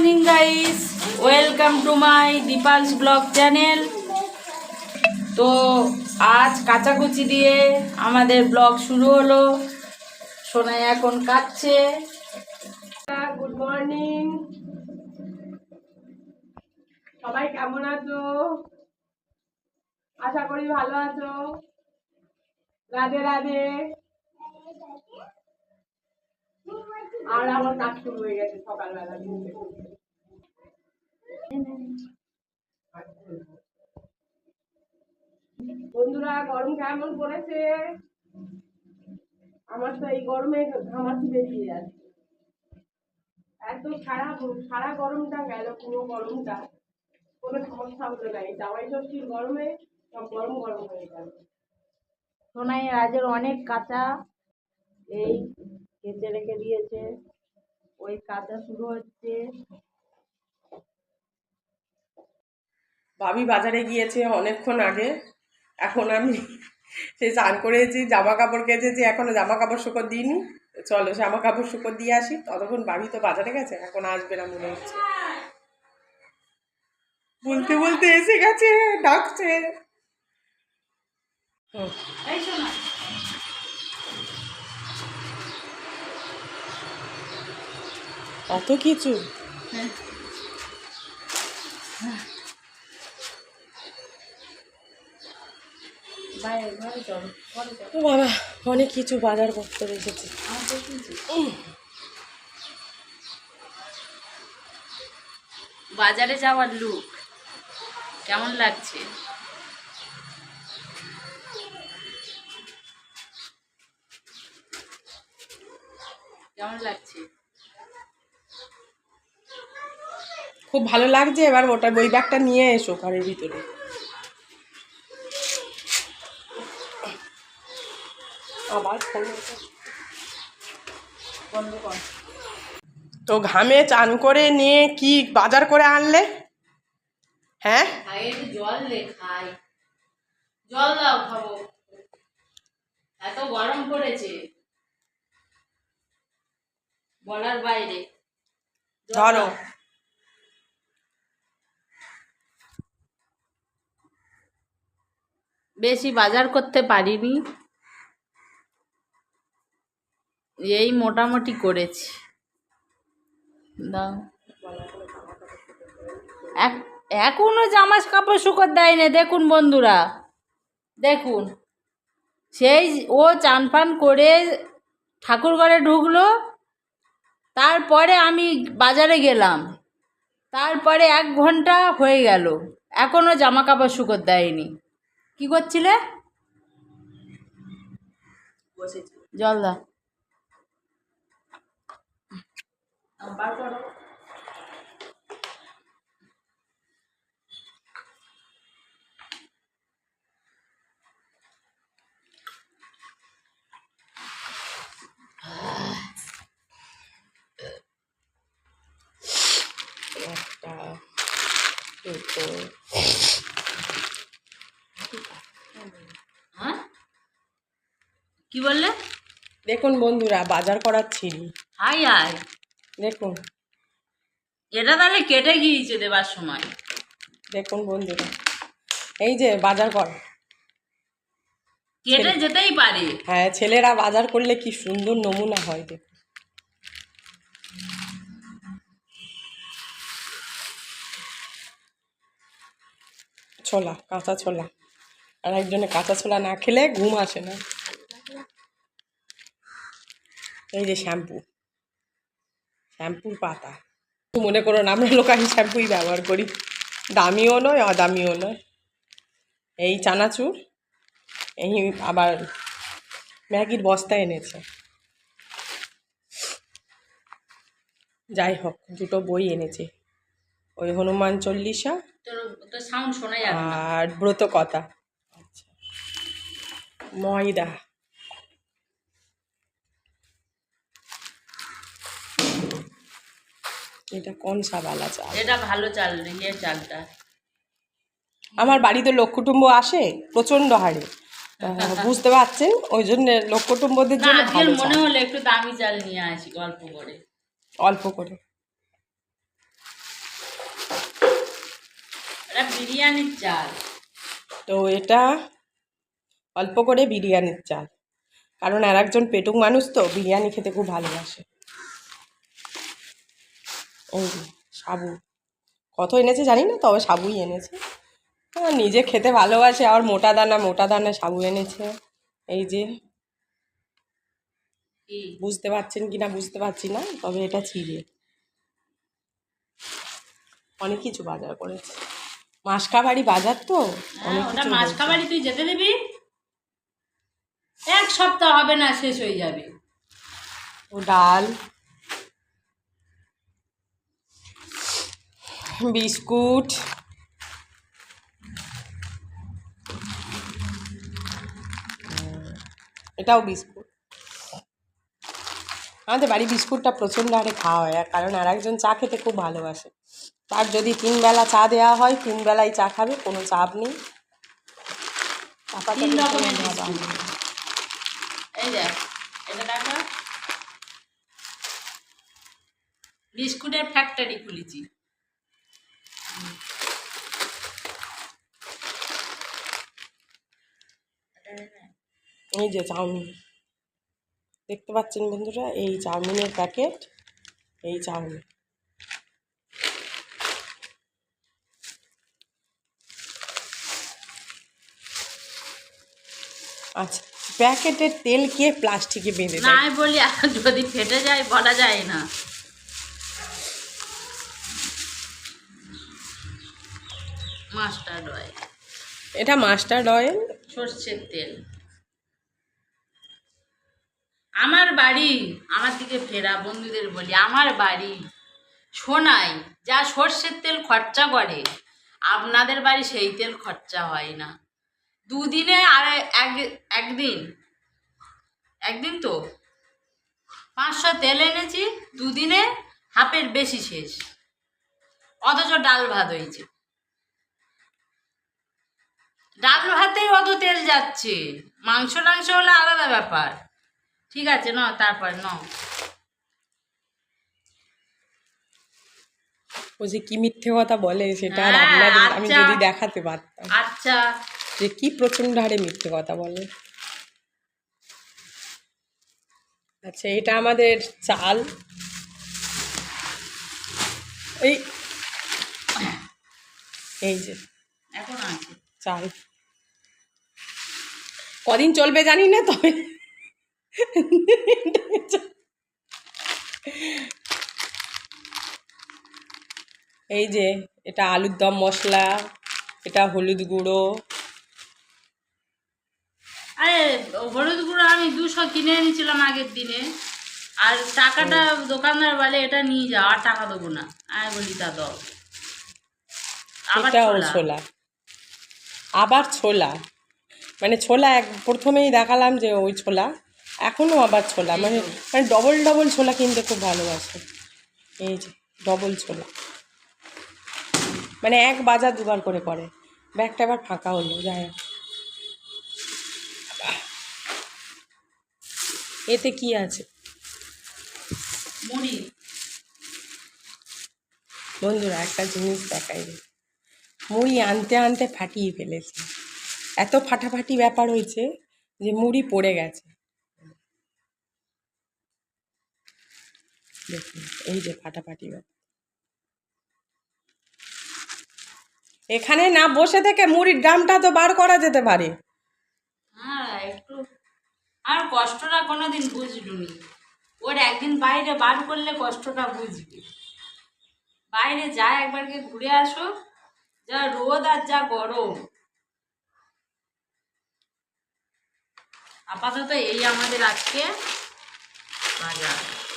Morning guys welcome to my Dipal's blog channel তো আজ কাচাকুচি দিয়ে আমাদের ব্লগ শুরু হলো। সোনাই এখন কাচ্ছে গুড মর্নিং সবাই কেমন আছো? আশা করি ভালো আছো। রাধে রাধে। আর আমার কাজ শুরু হয়ে গেছে সকালবেলা বন্ধুরা, গরম কেমন পড়েছে? আমার তো এই গরমে ঘামাচি বেরিয়ে যাচ্ছে। এত সারা সারা গরমটা গেল, পুরো গরমটা। কোনো সমস্যা হলো না। এই জামাই ষষ্ঠীর গরমে সব গরম গরম হয়ে গেল। সোনাই, আজের অনেক কাঁচা। এই কেচে রেখে দিয়েছে। ওই কাজটা শুরু হচ্ছে। ভাবি বাজারে গিয়েছে অনেকক্ষণ আগে। এখন আমি সেই চান করেছি জামা কাপড় কেচেছি এখনও জামা কাপড় শুকো দিইনি। চলো জামা কাপড় শুকো দিয়ে আসি। ততক্ষণ ভাবি তো বাজারে গেছে এখন আসবে না মনে হচ্ছে। বলতে বলতে এসে গেছে ডাকছে। হুম। এই সোনা অত কিছু? ও বাবা অনেক কিছু বাজার করতে রেখেছি বাজারে যাওয়ার লুক কেমন লাগছে? কেমন লাগছে? খুব ভালো লাগছে এবার ওটা বই ব্যাগটা নিয়ে এসো ঘরের ভিতরে। আবার বন্ধ কর। তো ঘামে চান করে নিয়ে কি বাজার করে আনলে? হ্যাঁ? জল খাই। জল দাও খাব। এত গরম পড়েছে। বলার বাইরে। ধরো। বেশি বাজার করতে পারিনি। এই মোটামুটি করেছি। দাও। এক- এখনও জামা কাপড় শুকর দেয় না দেখুন বন্ধুরা। দেখুন। সেই ও চান ফান করে ঠাকুর ঘরে ঢুকলো। তারপরে আমি বাজারে গেলাম। তারপরে এক ঘণ্টা হয়ে গেল। এখনও জামা কাপড় শুকোর দেয়নি। কি করছিলে? জল দা একটা দুটো কি বললে? দেখুন বন্ধুরা বাজার করার ছিলি হাই হাই দেখুন। এটা তাহলে কেটে গিয়েছে দেবার সময়। দেখুন বন্ধুরা এই যে বাজার কর। কেটে যেতেই পারে। হ্যাঁ ছেলেরা বাজার করলে কি সুন্দর নমুনা হয় দেখুন। ছোলা কাঁচা ছোলা। আর একজনে কাঁচা ছোলা না খেলে ঘুম আসে না। এই যে শ্যাম্পু। শ্যাম্পুর পাতা। মনে করো না আমরা লোকালি শ্যাম্পুই ব্যবহার করি। দামিও নয় অদামিও নয়। এই চানাচুর এই আবার ম্যাগির বস্তা এনেছে। যাই হোক দুটো বই এনেছে। ওই হনুমান চল্লিশা আর ব্রত কথা আচ্ছা। ময়দা। এটা কনসাবালা চাল? এটা ভালো চাল ইয়ে চালটা। আমার বাড়িতে লোক কুটুম্ব আসে প্রচণ্ড হারে। বুঝতে পারছেন? ওই জন্য লোক কুটুম্বদের জন্য ভালো মনে হলো একটু দামি চাল নিয়ে আসি গল্প করে। অল্প করে। এটা বিরিয়ানির চাল। তো এটা অল্প করে বিরিয়ানির চাল। কারণ আর একজন পেটুক মানুষ তো বিরিয়ানি খেতে খুব ভালোবাসে। এই সাবু। কত এনেছে জানি না তবে সাবুই এনেছে। হ্যাঁ, নিজে খেতে ভালোবাসে আর মোটা দানা মোটা দানা সাবু এনেছে। এই যে। বুঝতে পারছেন কি না বুঝতে পারছি না তবে এটা চিড়ে অনেক কিছু বাজার করেছে। মাসকাবাড়ি বাজার তো? হ্যাঁ, ওটা। খাবারই তুই যেতে দিবি। এক সপ্তাহ হবে না শেষ হয়ে যাবে। ও ডাল। বিস্কুট। এটাও বিস্কুট। আমাদের বাড়ি বিস্কুটটা প্রচণ্ড হারে খাওয়া হয় কারণ আর একজন চা খেতে খুব ভালোবাসে। তার যদি তিন বেলা চা দেওয়া হয় তিন বেলায় চা খাবে কোনো চাপ নেই। বিস্কুটের ফ্যাক্টরি খুলেছি। এই যে চাউমিন। দেখতে পাচ্ছেন বন্ধুরা এই চাউমিনের প্যাকেট এই চাউমিন। আচ্ছা প্যাকেটের তেল কে প্লাস্টিকে বেঁধে না আমি বলি যদি ফেটে যায় বলা যায় না। Mustard oil. এটা মাস্টার্ড অয়েল। সর্ষের তেল। আমার বাড়ি, আমার দিকে ফেরা, বন্ধুদের বলি, আমার বাড়ি। সোনাই যা সর্ষের তেল খরচা করে, আপনাদের বাড়ি সেই তেল খরচা হয় না। দুদিনে আর এক, একদিন একদিন তো। পাঁচশো তেল এনেছি, দুদিনে হাফের বেশি শেষ। অথচ ডাল ভাত হয়েছে। ডাল ভাতেই অত তেল যাচ্ছে। মাংস টাংস হলে আলাদা ব্যাপার। ঠিক আছে ন তারপর ন ও যে কি মিথ্যে কথা বলে সেটা আর হ্যাঁ, আপনাদের আমি আচ্ছা। যদি দেখাতে পারতাম। আচ্ছা। যে কি প্রচণ্ড হারে মিথ্যে কথা বলে। আচ্ছা এটা আমাদের চাল। এই এই যে এখন আছে। চাল। কদিন চলবে জানি না তবে। এই যে এটা আলুর দম মশলা এটা হলুদ গুঁড়ো। আরে হলুদ গুঁড়ো আমি দুশো কিনে এনেছিলাম আগের দিনে। আর টাকাটা দোকানদার বলে এটা নিয়ে যাও আর টাকা দেবো না। আমি বলি তা দাও। আবার এটাও ছোলা। ছোলা। আবার ছোলা। মানে ছোলা এক প্রথমেই দেখালাম যে ওই ছোলা। এখনও আবার ছোলা মানে মানে ডবল ডবল ছোলা কিনতে খুব ভালোবাসে। এই যে ডবল ছোলা। মানে এক বাজার দুবার করে করে। ব্যাগটা আবার ফাঁকা হলো যাই হোক। এতে কি আছে? মুড়ি। বন্ধুরা একটা জিনিস দেখাই মুড়ি আনতে আনতে ফাটিয়ে ফেলেছে। এত ফাটাফাটি ব্যাপার হয়েছে যে মুড়ি পড়ে গেছে। দেখুন, এই যে ফাটাফাটি ব্যাপার। এখানে না বসে থেকে মুড়ির দামটা তো বার করা যেতে পারে। হ্যাঁ একটু। আর ওর একদিন বাইরে বার করলে কষ্টটা বুঝবে। বাইরে যা ঘুরে আসো, যা রোদ আর যা গরম। আপাতত এই আমাদের আজকে বাজার।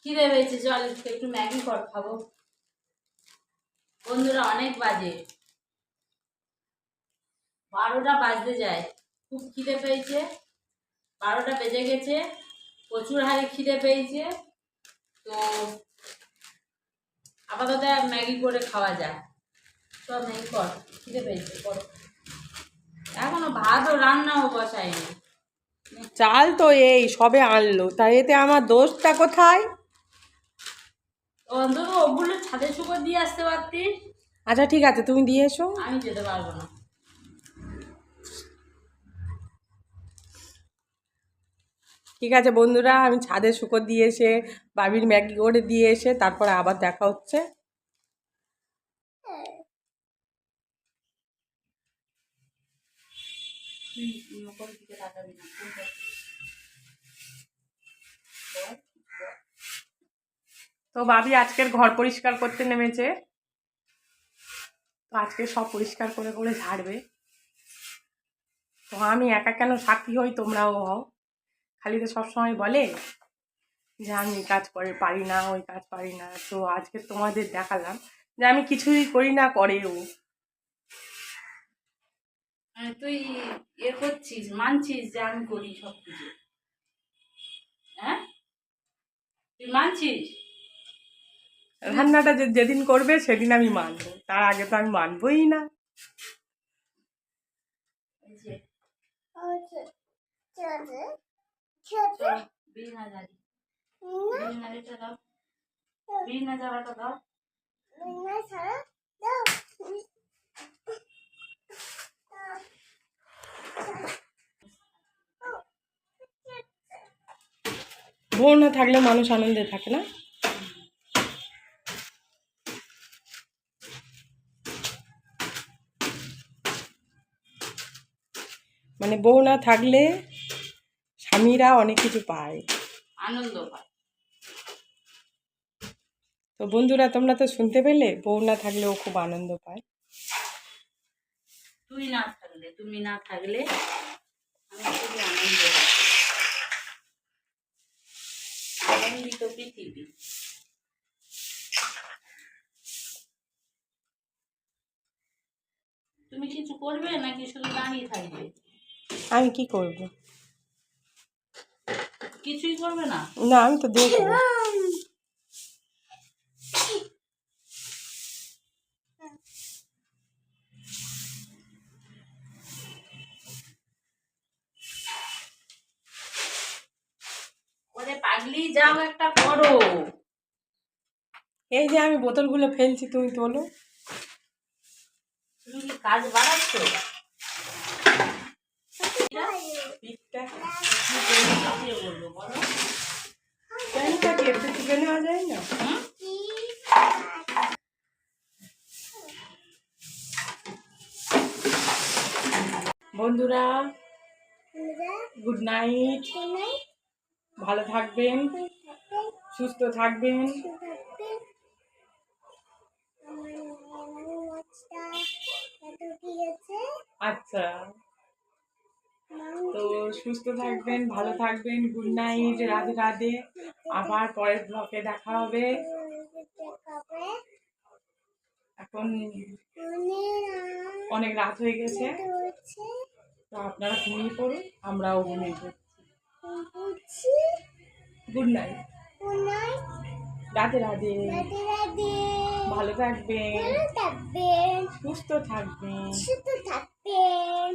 খিদে পেয়েছে, চল একটু ম্যাগি কর, খাব। বন্ধুরা, অনেক বাজে। বারোটা বাজতে যায়, খুব খিদে পেয়েছে। বারোটা বেজে গেছে, প্রচুর হারে খিদে পেয়েছে। তো আপাতত ম্যাগি করে খাওয়া যায় চল, ম্যাগি কর, খিদে পেয়েছে, করো। এখনও ভাতও, রান্নাও বসায়নি। চাল তো এই সবে আনলো। তাই এতে আমার দোষটা কোথায়? অন্তত ওগুলো ছাদে শুকর দিয়ে আসতে পারতিস আচ্ছা ঠিক আছে তুমি দিয়ে এসো। আমি যেতে পারব না। ঠিক আছে বন্ধুরা আমি ছাদে শুকর দিয়ে এসে বাবির ম্যাগি করে দিয়ে এসে তারপরে আবার দেখা হচ্ছে। তো ভাবি আজকের ঘর পরিষ্কার করতে নেমেছে। তো আজকে সব পরিষ্কার করে করে ঝাড়বে। তো আমি একা কেন সাক্ষী হই? তোমরাও হও। খালি তো সবসময় বলে যে, আমি কাজ করে, পারি না, ওই কাজ পারি না। তো আজকে তোমাদের দেখালাম যে, আমি কিছুই করি না, করেও। মানে তুই ইয়ে করছিস মানছিস যে আমি করি সব কিছু হ্যাঁ? তুই মানছিস? রান্নাটা যে- যেদিন করবে সেদিন আমি মানবো তার আগে তো আমি মানবই না। জ্বালিটা দাও। দাও। বউ না থাকলে মানুষ আনন্দে থাকে না? মানে বউ না থাকলে স্বামীরা অনেক কিছু পায়। আনন্দ পায়। তো বন্ধুরা তোমরা তো শুনতে পেলে বউ না থাকলেও খুব আনন্দ পায়। তুই না থাকলে তুমি না থাকলে আমি খুবই আনন্দ আনন্দিত পৃথিবী। তুমি কিছু করবে নাকি শুধু দাঁড়িয়ে থাকবে? আমি কি করব? কিছুই করবে না? না আমি তো দেখব পাগলি যাও একটা করো। এই যে আমি বোতলগুলো ফেলছি তুমি তোলো। তুমি কি কাজ বাড়াচ্ছ? নেওয়া যায় না? বন্ধুরা গুড নাইট ভালো থাকবেন, সুস্থ থাকবেন। আচ্ছা। তো সুস্থ থাকবেন, ভালো থাকবেন গুড নাইট রাধে রাধে। আবার পরের ব্লকে দেখা হবে। এখন অনেক রাত হয়ে গেছে। তো আপনারা ঘুমিয়ে পড়ুন, আমরাও ঘুমিয়ে পড়ছি গুড নাইট রাতে রাধে রাধে। ভালো থাকবেন। ভালো থাকবেন। সুস্থ থাকবেন। সুস্থ থাকবেন।